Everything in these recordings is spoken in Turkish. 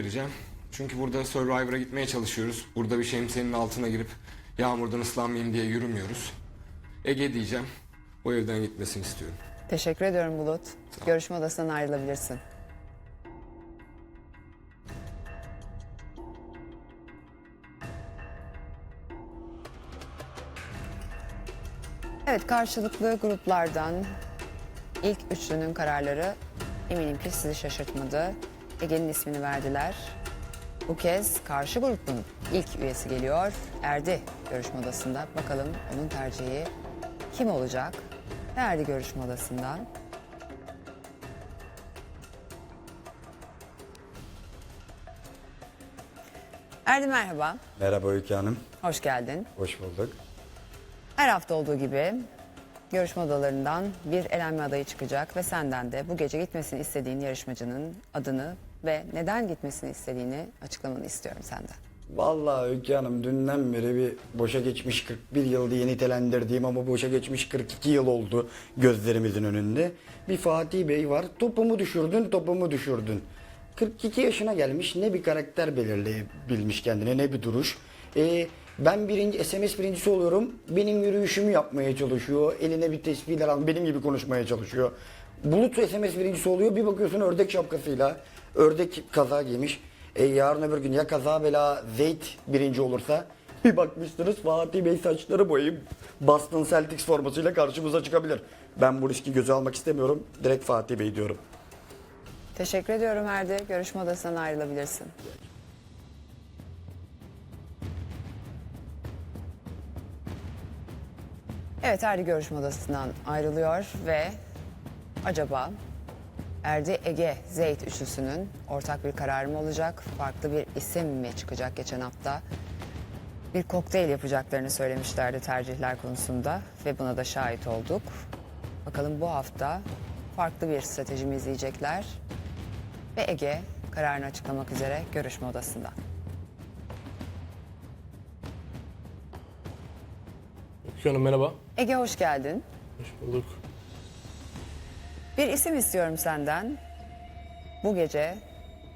vereceğim. Çünkü burada Survivor'a gitmeye çalışıyoruz. Burada bir şemsiyenin altına girip yağmurdan ıslanmayayım diye yürümüyoruz. Ege diyeceğim. O evden gitmesini istiyorum. Teşekkür ediyorum Bulut. Görüşme odasından ayrılabilirsin. Evet karşılıklı gruplardan ilk üçlünün kararları eminim ki sizi şaşırtmadı. Ege'nin ismini verdiler. Bu kez karşı grubun ilk üyesi geliyor. Erdi görüşme odasında. Bakalım onun tercihi kim olacak? Erdi görüşme odasından. Erdi merhaba, Merhaba Öykü Hanım. hoş geldin. Hoş bulduk. Her hafta olduğu gibi görüşme odalarından bir elenme adayı çıkacak ve senden de bu gece gitmesini istediğin yarışmacının adını ve neden gitmesini istediğini açıklamanı istiyorum senden. Vallahi Öykü Hanım dünden beri bir boşa geçmiş 41 yıl diye nitelendirdiğim ama boşa geçmiş 42 yıl oldu gözlerimizin önünde. Bir Fatih Bey var. Topumu düşürdün, topumu düşürdün. 42 yaşına gelmiş ne bir karakter belirleyebilmiş kendine ne bir duruş. Ee, ben birinci SMS birincisi oluyorum. Benim yürüyüşümü yapmaya çalışıyor. Eline bir tesbihler al. Benim gibi konuşmaya çalışıyor. Bulut SMS birincisi oluyor. Bir bakıyorsun ördek şapkasıyla. Ördek kaza giymiş. E, yarın öbür gün ya kaza bela Zeyt birinci olursa bir bakmışsınız Fatih Bey saçları boyayıp Boston Celtics formasıyla karşımıza çıkabilir. Ben bu riski göze almak istemiyorum. Direkt Fatih Bey diyorum. Teşekkür ediyorum Erdi. Görüşme odasından ayrılabilirsin. Evet Erdi görüşme odasından ayrılıyor ve acaba Erdi Ege Zeyt üçlüsünün ortak bir kararı mı olacak? Farklı bir isim mi çıkacak geçen hafta? Bir kokteyl yapacaklarını söylemişlerdi tercihler konusunda ve buna da şahit olduk. Bakalım bu hafta farklı bir strateji mi izleyecekler? Ve Ege kararını açıklamak üzere görüşme odasında. Öykü Hanım merhaba. Ege hoş geldin. Hoş bulduk. Bir isim istiyorum senden. Bu gece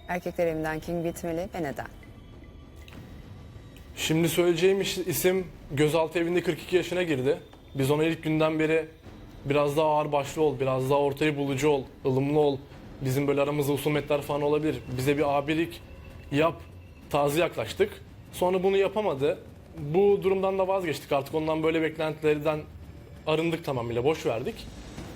erkekler evinden kim bitmeli ve neden? Şimdi söyleyeceğim isim gözaltı evinde 42 yaşına girdi. Biz ona ilk günden beri biraz daha ağır başlı ol, biraz daha ortayı bulucu ol, ılımlı ol. Bizim böyle aramızda husumetler falan olabilir. Bize bir abilik yap tarzı yaklaştık. Sonra bunu yapamadı. Bu durumdan da vazgeçtik artık. Ondan böyle beklentilerden arındık tamamıyla, boş verdik.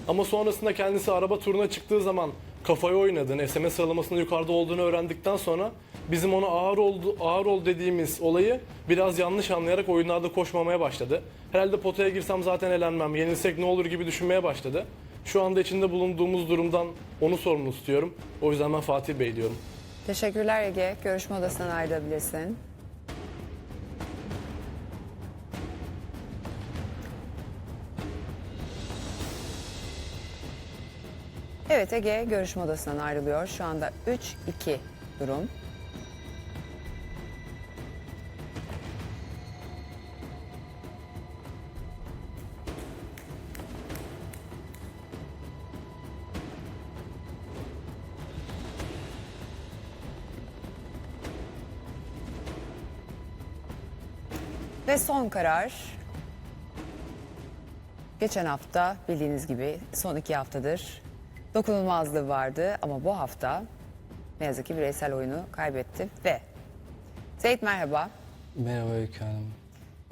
Ama sonrasında kendisi araba turuna çıktığı zaman kafaya oynadığını, SMS sıralamasında yukarıda olduğunu öğrendikten sonra bizim ona ağır oldu, ağır ol dediğimiz olayı biraz yanlış anlayarak oyunlarda koşmamaya başladı. Herhalde potaya girsem zaten elenmem, yenilsek ne olur gibi düşünmeye başladı. Şu anda içinde bulunduğumuz durumdan onu sorumlu tutuyorum. O yüzden ben Fatih Bey diyorum. Teşekkürler Ege. Görüşme odasından ayrılabilirsin. Evet Ege görüşme odasından ayrılıyor. Şu anda 3-2 durum. Ve son karar. Geçen hafta bildiğiniz gibi son iki haftadır dokunulmazlığı vardı ama bu hafta ne yazık ki bireysel oyunu kaybetti ve Seyit merhaba. Merhaba Öykü Hanım.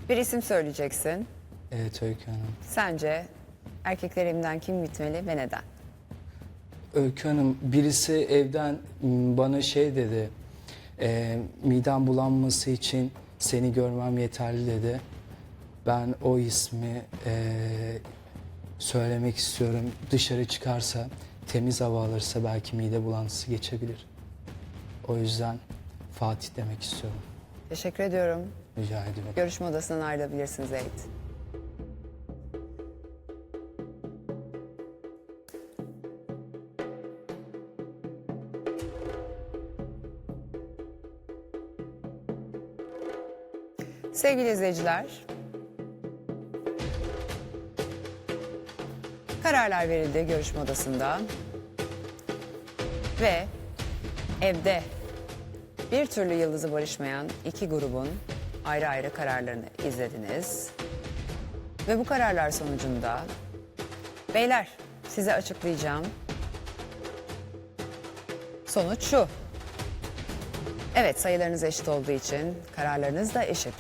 Bir isim söyleyeceksin. Evet Öykü Hanım. Sence erkekler evinden kim bitmeli ve neden? Öykü Hanım birisi evden bana şey dedi. E, midem bulanması için seni görmem yeterli dedi. Ben o ismi e, söylemek istiyorum. Dışarı çıkarsa, temiz hava alırsa belki mide bulantısı geçebilir. O yüzden Fatih demek istiyorum. Teşekkür ediyorum. Rica ediyorum. Görüşme odasından ayrılabilirsin Zeyt. Sevgili izleyiciler, kararlar verildi görüşme odasında ve evde bir türlü yıldızı barışmayan iki grubun ayrı ayrı kararlarını izlediniz. Ve bu kararlar sonucunda beyler size açıklayacağım. Sonuç şu. Evet sayılarınız eşit olduğu için kararlarınız da eşit.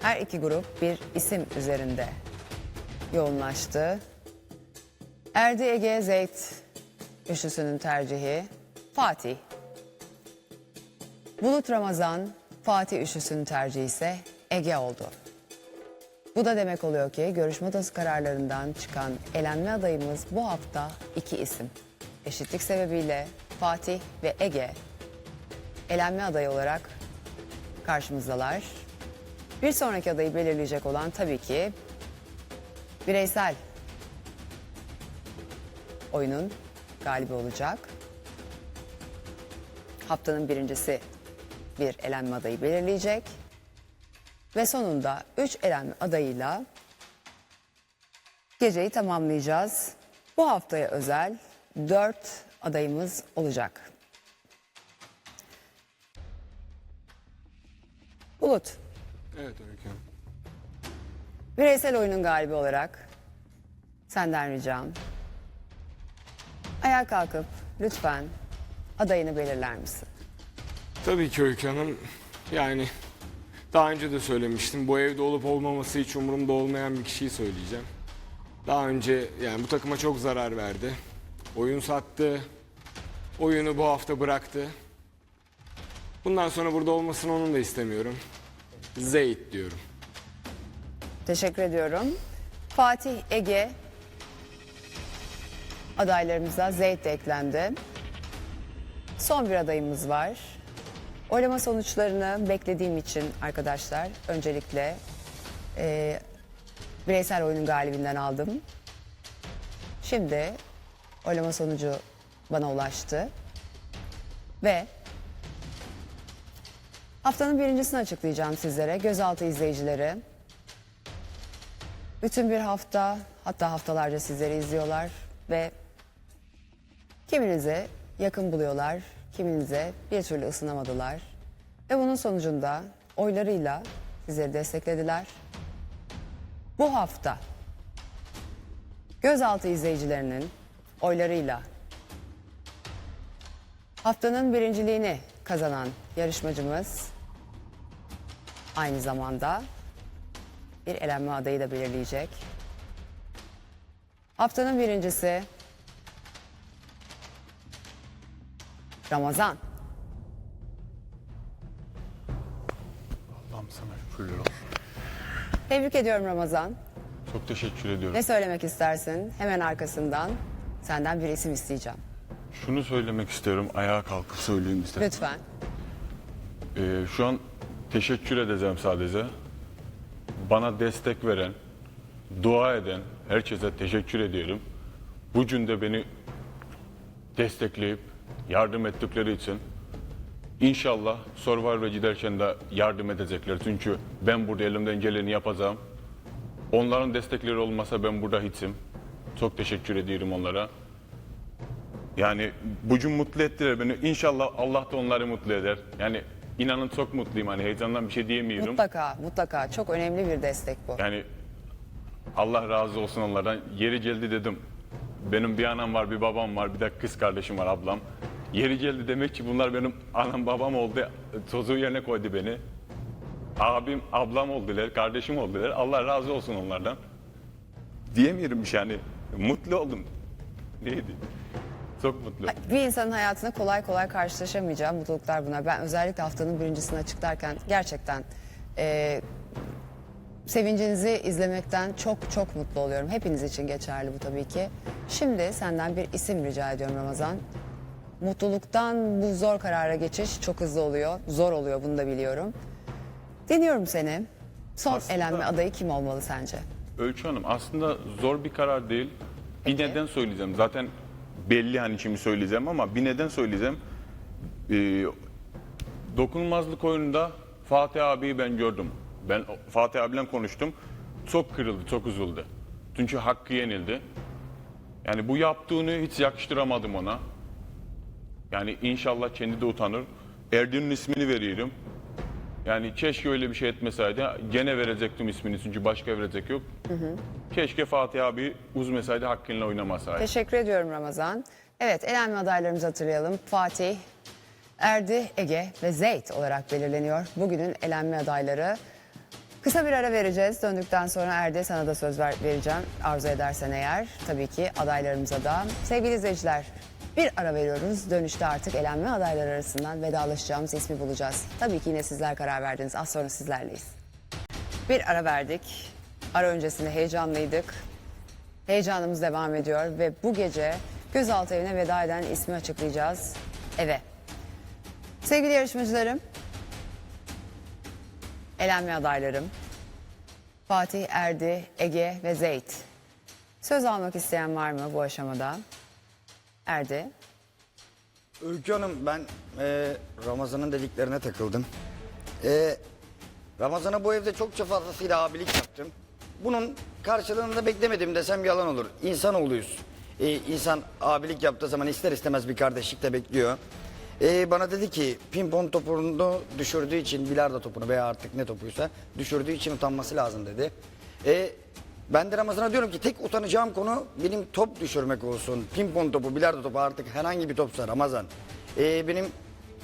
Her iki grup bir isim üzerinde yoğunlaştı. Erdi Ege Zeyt üçlüsünün tercihi Fatih. Bulut Ramazan Fatih üçlüsünün tercihi ise Ege oldu. Bu da demek oluyor ki görüşme odası kararlarından çıkan elenme adayımız bu hafta iki isim. Eşitlik sebebiyle Fatih ve Ege elenme adayı olarak karşımızdalar. Bir sonraki adayı belirleyecek olan tabii ki bireysel oyunun galibi olacak. Haftanın birincisi bir elenme adayı belirleyecek. Ve sonunda 3 elenme adayıyla geceyi tamamlayacağız. Bu haftaya özel 4 adayımız olacak. Bulut, Evet Öykü. Bireysel oyunun galibi olarak senden ricam. Ayağa kalkıp lütfen adayını belirler misin? Tabii ki Öykü Hanım. Yani daha önce de söylemiştim. Bu evde olup olmaması hiç umurumda olmayan bir kişiyi söyleyeceğim. Daha önce yani bu takıma çok zarar verdi. Oyun sattı. Oyunu bu hafta bıraktı. Bundan sonra burada olmasını onun da istemiyorum. Zeyt diyorum. Teşekkür ediyorum. Fatih Ege adaylarımıza Zeyt de eklendi. Son bir adayımız var. Oylama sonuçlarını beklediğim için arkadaşlar öncelikle e, bireysel oyunun galibinden aldım. Şimdi oylama sonucu bana ulaştı. Ve haftanın birincisini açıklayacağım sizlere. Gözaltı izleyicileri. Bütün bir hafta hatta haftalarca sizleri izliyorlar ve kiminizi yakın buluyorlar, kiminize bir türlü ısınamadılar. Ve bunun sonucunda oylarıyla sizleri desteklediler. Bu hafta gözaltı izleyicilerinin oylarıyla haftanın birinciliğini kazanan yarışmacımız aynı zamanda bir elenme adayı da belirleyecek. Haftanın birincisi Ramazan. Allah'ım sana şükürler olsun. Tebrik ediyorum Ramazan. Çok teşekkür ediyorum. Ne söylemek istersin? Hemen arkasından senden bir isim isteyeceğim. Şunu söylemek istiyorum. Ayağa kalkıp söyleyeyim istedim. Lütfen. Ee, şu an teşekkür edeceğim sadece. Bana destek veren, dua eden herkese teşekkür ediyorum. Bu günde beni destekleyip yardım ettikleri için İnşallah Survivor'a giderken de yardım edecekler. Çünkü ben burada elimden geleni yapacağım. Onların destekleri olmasa ben burada hiçim. Çok teşekkür ediyorum onlara. Yani bugün mutlu ettiler beni. İnşallah Allah da onları mutlu eder. Yani inanın çok mutluyum. Hani heyecandan bir şey diyemiyorum. Mutlaka, mutlaka. Çok önemli bir destek bu. Yani Allah razı olsun onlardan. Yeri geldi dedim. Benim bir anam var, bir babam var, bir de kız kardeşim var, ablam. Yeri geldi demek ki bunlar benim anam babam oldu. Çocuğu yerine koydu beni. Abim, ablam oldular, kardeşim oldular. Allah razı olsun onlardan. Diyemiyorum bir şey yani. Mutlu oldum. Neydi? Çok mutlu. Bir insanın hayatına kolay kolay karşılaşamayacağı mutluluklar bunlar. Ben özellikle haftanın birincisini açıklarken gerçekten e, sevincinizi izlemekten çok çok mutlu oluyorum. Hepiniz için geçerli bu tabii ki. Şimdi senden bir isim rica ediyorum Ramazan. Mutluluktan bu zor karara geçiş çok hızlı oluyor. Zor oluyor bunu da biliyorum. Dinliyorum seni. Son Aslında- elenme adayı kim olmalı sence? Öykü Hanım aslında zor bir karar değil. Bir Peki. neden söyleyeceğim. Zaten belli hani şimdi söyleyeceğim ama bir neden söyleyeceğim. Ee, dokunulmazlık oyununda Fatih abiyi ben gördüm. Ben Fatih abiyle konuştum. Çok kırıldı, çok üzüldü. Çünkü hakkı yenildi. Yani bu yaptığını hiç yakıştıramadım ona. Yani inşallah kendi de utanır. Erdin'in ismini veriyorum. Yani keşke öyle bir şey etmeseydi. Gene verecektim ismini çünkü başka verecek yok. Keşke Fatih abi uzmesaydı hakkıyla oynamasaydı. Teşekkür ediyorum Ramazan. Evet elenme adaylarımızı hatırlayalım. Fatih, Erdi, Ege ve Zeyt olarak belirleniyor. Bugünün elenme adayları. Kısa bir ara vereceğiz. Döndükten sonra Erdi sana da söz ver, vereceğim. Arzu edersen eğer. Tabii ki adaylarımıza da. Sevgili izleyiciler bir ara veriyoruz. Dönüşte artık elenme adayları arasından vedalaşacağımız ismi bulacağız. Tabii ki yine sizler karar verdiniz. Az sonra sizlerleyiz. Bir ara verdik. Ara öncesinde heyecanlıydık. Heyecanımız devam ediyor ve bu gece gözaltı evine veda eden ismi açıklayacağız. Eve. Sevgili yarışmacılarım, elenme adaylarım, Fatih, Erdi, Ege ve Zeyt. Söz almak isteyen var mı bu aşamada? Erdi. Öykü Hanım ben e, Ramazan'ın dediklerine takıldım. E, Ramazan'a bu evde çokça fazlasıyla abilik yaptım. Bunun karşılığını da beklemedim desem yalan olur. İnsanoğluyuz. E, insan abilik yaptığı zaman ister istemez bir kardeşlik de bekliyor. E, bana dedi ki pimpon topunu düşürdüğü için bilardo topunu veya artık ne topuysa düşürdüğü için utanması lazım dedi. E, ben de Ramazan'a diyorum ki tek utanacağım konu benim top düşürmek olsun. Pimpon topu, bilardo topu artık herhangi bir topsa Ramazan. E, benim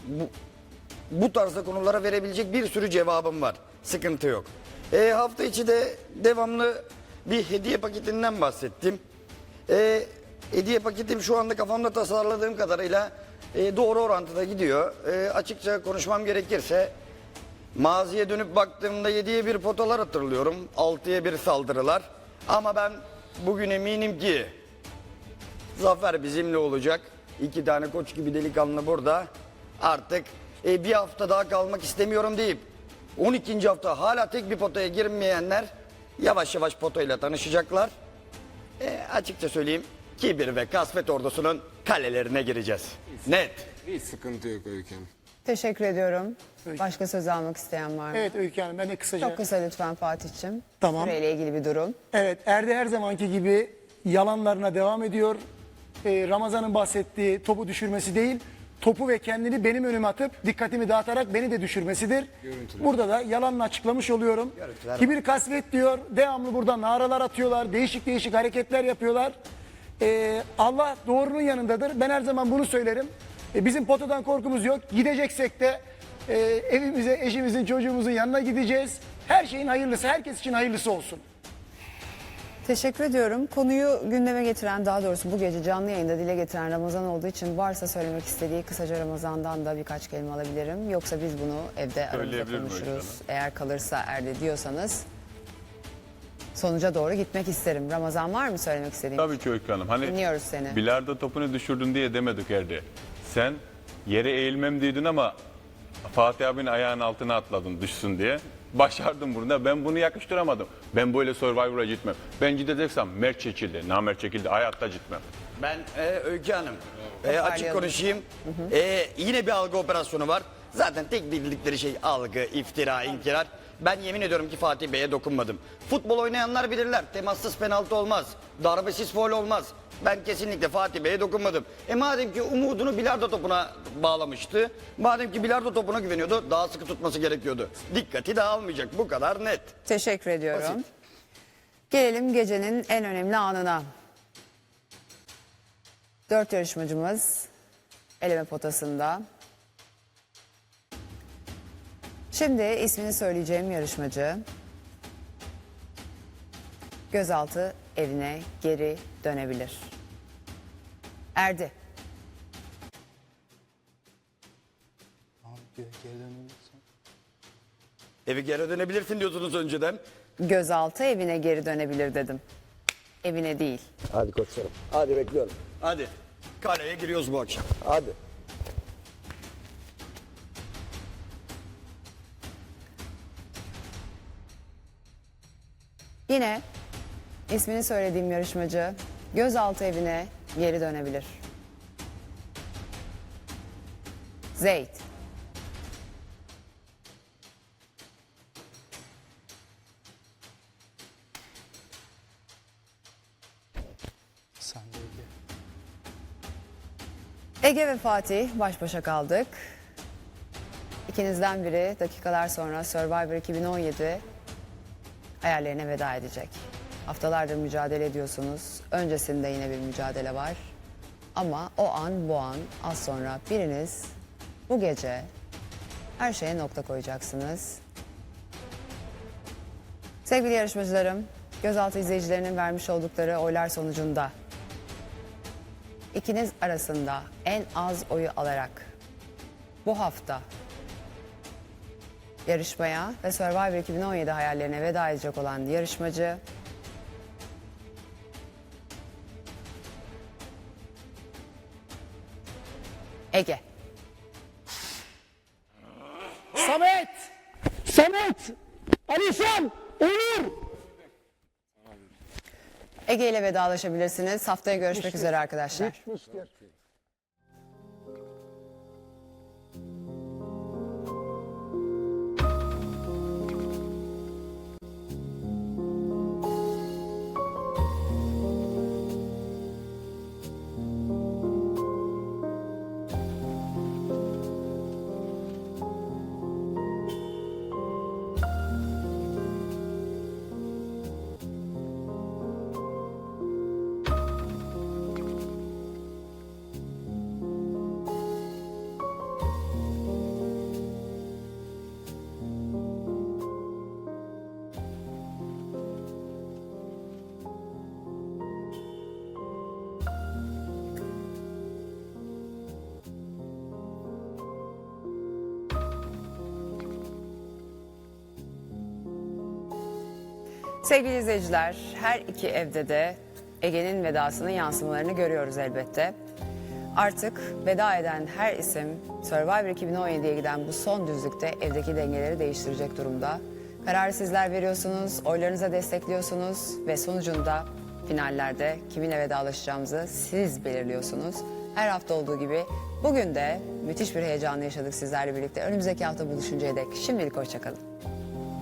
bu, bu tarzda konulara verebilecek bir sürü cevabım var. Sıkıntı yok. E, hafta içi de devamlı bir hediye paketinden bahsettim. E, hediye paketim şu anda kafamda tasarladığım kadarıyla e, doğru orantıda gidiyor. E, açıkça konuşmam gerekirse maziye dönüp baktığımda 7'ye bir potalar hatırlıyorum. 6'ya bir saldırılar. Ama ben bugün eminim ki Zafer bizimle olacak. İki tane koç gibi delikanlı burada. Artık e, bir hafta daha kalmak istemiyorum deyip 12. hafta hala tek bir potaya girmeyenler yavaş yavaş potayla tanışacaklar. E, açıkça söyleyeyim Kibir ve Kasvet ordusunun kalelerine gireceğiz. Net. Hiç sıkıntı yok Öykü. Teşekkür ediyorum. Başka söz almak isteyen var mı? Evet Öykü Hanım ben de kısaca. Çok kısa lütfen Fatih'ciğim. Tamam. Süreyle ilgili bir durum. Evet Erdi her zamanki gibi yalanlarına devam ediyor. Ee, Ramazan'ın bahsettiği topu düşürmesi değil, topu ve kendini benim önüme atıp dikkatimi dağıtarak beni de düşürmesidir. Burada da yalanla açıklamış oluyorum. Görüntüler Kibir kasvet diyor. Devamlı burada naralar atıyorlar. Değişik değişik hareketler yapıyorlar. Ee, Allah doğrunun yanındadır. Ben her zaman bunu söylerim. Ee, bizim potadan korkumuz yok. Gideceksek de e, evimize, eşimizin, çocuğumuzun yanına gideceğiz. Her şeyin hayırlısı, herkes için hayırlısı olsun. Teşekkür ediyorum. Konuyu gündeme getiren, daha doğrusu bu gece canlı yayında dile getiren Ramazan olduğu için varsa söylemek istediği kısaca Ramazan'dan da birkaç kelime alabilirim. Yoksa biz bunu evde aramızda Söyleyebilir miyim konuşuruz. Öykü Eğer kalırsa Erdi diyorsanız sonuca doğru gitmek isterim. Ramazan var mı söylemek istediğin? Tabii ki Öykü Hanım. Hani Dinliyoruz seni. bilardo topunu düşürdün diye demedik Erdi. Sen yere eğilmem diyordun ama Fatih abinin ayağının altına atladın düşsün diye. Başardın bunu da ben bunu yakıştıramadım. Ben böyle Survivor'a gitmem. Ben gideceksem mert çekildi, namert çekildi. Hayatta gitmem. Ben e, Öykü Hanım e, açık konuşayım. E, yine bir algı operasyonu var. Zaten tek bildikleri şey algı, iftira, inkirar. Ben yemin ediyorum ki Fatih Bey'e dokunmadım. Futbol oynayanlar bilirler. Temassız penaltı olmaz. Darbesiz foul olmaz. Ben kesinlikle Fatih Bey'e dokunmadım. E madem ki umudunu bilardo topuna bağlamıştı. Madem ki bilardo topuna güveniyordu daha sıkı tutması gerekiyordu. Dikkati dağılmayacak bu kadar net. Teşekkür ediyorum. Basit. Gelelim gecenin en önemli anına. Dört yarışmacımız eleme potasında. Şimdi ismini söyleyeceğim yarışmacı gözaltı evine geri dönebilir. Erdi. Geri geri dönebilirsin. Evi geri dönebilirsin diyordunuz önceden. Gözaltı evine geri dönebilir dedim. Evine değil. Hadi koçlarım. Hadi bekliyorum. Hadi. Kaleye giriyoruz bu akşam. Hadi. Yine ismini söylediğim yarışmacı gözaltı evine geri dönebilir. Zeyt. Ege ve Fatih baş başa kaldık. İkinizden biri dakikalar sonra Survivor 2017 hayallerine veda edecek. Haftalardır mücadele ediyorsunuz. Öncesinde yine bir mücadele var. Ama o an bu an az sonra biriniz bu gece her şeye nokta koyacaksınız. Sevgili yarışmacılarım, gözaltı izleyicilerinin vermiş oldukları oylar sonucunda ikiniz arasında en az oyu alarak bu hafta yarışmaya ve Survivor 2017 hayallerine veda edecek olan yarışmacı Ege. Samet! Samet! Alişan! Onur! Ege ile vedalaşabilirsiniz. Haftaya görüşmek üzere arkadaşlar. Sevgili izleyiciler, her iki evde de Ege'nin vedasının yansımalarını görüyoruz elbette. Artık veda eden her isim Survivor 2017'ye giden bu son düzlükte evdeki dengeleri değiştirecek durumda. Kararı sizler veriyorsunuz, oylarınıza destekliyorsunuz ve sonucunda finallerde kiminle vedalaşacağımızı siz belirliyorsunuz. Her hafta olduğu gibi bugün de müthiş bir heyecanla yaşadık sizlerle birlikte. Önümüzdeki hafta buluşuncaya dek şimdilik hoşçakalın.